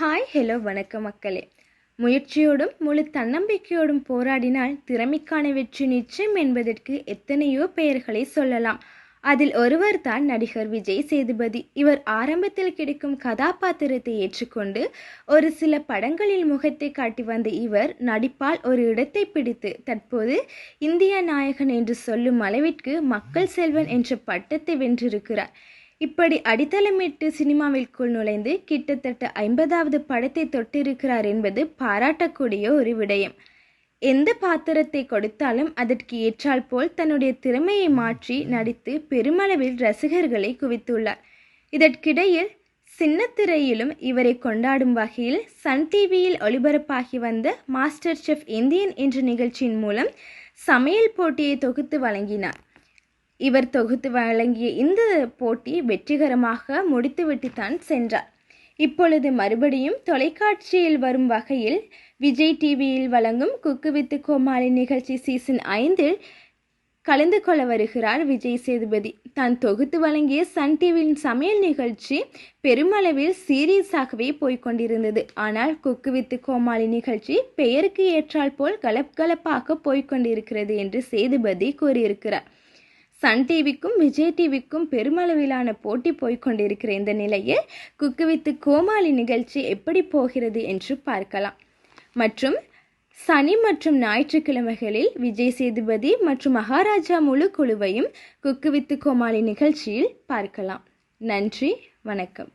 Hi hello வணக்கம் மக்களே. முயற்சியோடும் முழு தன்னம்பிக்கையோடும் போராடினால் திறமைக்கான வெற்றி நிச்சயம் என்பதற்கு எத்தனையோ பெயர்களை சொல்லலாம். அதில் ஒருவர் தான் நடிகர் விஜய் சேதுபதி. இவர் ஆரம்பத்தில் கிடைக்கும் கதாபாத்திரத்தை ஏற்றுக்கொண்டு ஒரு சில படங்களில் முகத்தை காட்டி வந்த இவர் நடிப்பால் ஒரு இடத்தை பிடித்து தற்போது இந்திய நாயகன் என்று சொல்லும் அளவிற்கு மக்கள் செல்வன் என்ற பட்டத்தை வென்றிருக்கிறார். இப்படி அடித்தளமிட்டு சினிமாவிற்குள் நுழைந்து கிட்டத்தட்ட ஐம்பதாவது படத்தை தொட்டிருக்கிறார் என்பது பாராட்டக்கூடிய ஒரு விடயம். எந்த பாத்திரத்தை கொடுத்தாலும் அதற்கு ஏற்றால் போல் தன்னுடைய திறமையை மாற்றி நடித்து பெருமளவில் ரசிகர்களை குவித்துள்ளார். இதற்கிடையில் சின்னத்திரையிலும் இவரை கொண்டாடும் வகையில் சன் டிவியில் ஒளிபரப்பாகி வந்த மாஸ்டர் செஃப் இந்தியன் என்ற நிகழ்ச்சியின் மூலம் சமையல் போட்டியை தொகுத்து வழங்கினார். இவர் தொகுத்து வழங்கிய இந்த போட்டி வெற்றிகரமாக முடித்துவிட்டுத்தான் சென்றார். இப்பொழுது மறுபடியும் தொலைக்காட்சியில் வரும் வகையில் விஜய் டிவியில் வழங்கும் குக்கு வித்து கோமாளி நிகழ்ச்சி சீசன் ஐந்தில் கலந்து கொள்ள வருகிறார் விஜய் சேதுபதி. தான் தொகுத்து வழங்கிய சன் டிவியின் சமையல் நிகழ்ச்சி பெருமளவில் சீரியஸாகவே போய்கொண்டிருந்தது ஆனால் குக்கு வித்து கோமாளி நிகழ்ச்சி பெயருக்கு ஏற்றால் போல் கலப்கலப்பாக போய்கொண்டிருக்கிறது என்று சேதுபதி கூறியிருக்கிறார். சன் டிவிக்கும் விஜய் டிவிக்கும் பெருமளவிலான போட்டி போய்கொண்டிருக்கிற இந்த நிலையில் குக்கு வித்து கோமாளி நிகழ்ச்சி எப்படி போகிறது என்று பார்க்கலாம். மற்றும் சனி மற்றும் ஞாயிற்றுக்கிழமைகளில் விஜய் சேதுபதி மற்றும் மகாராஜா முழு குழுவையும் குக்கு வித்து கோமாளி நிகழ்ச்சியில் பார்க்கலாம். நன்றி வணக்கம்.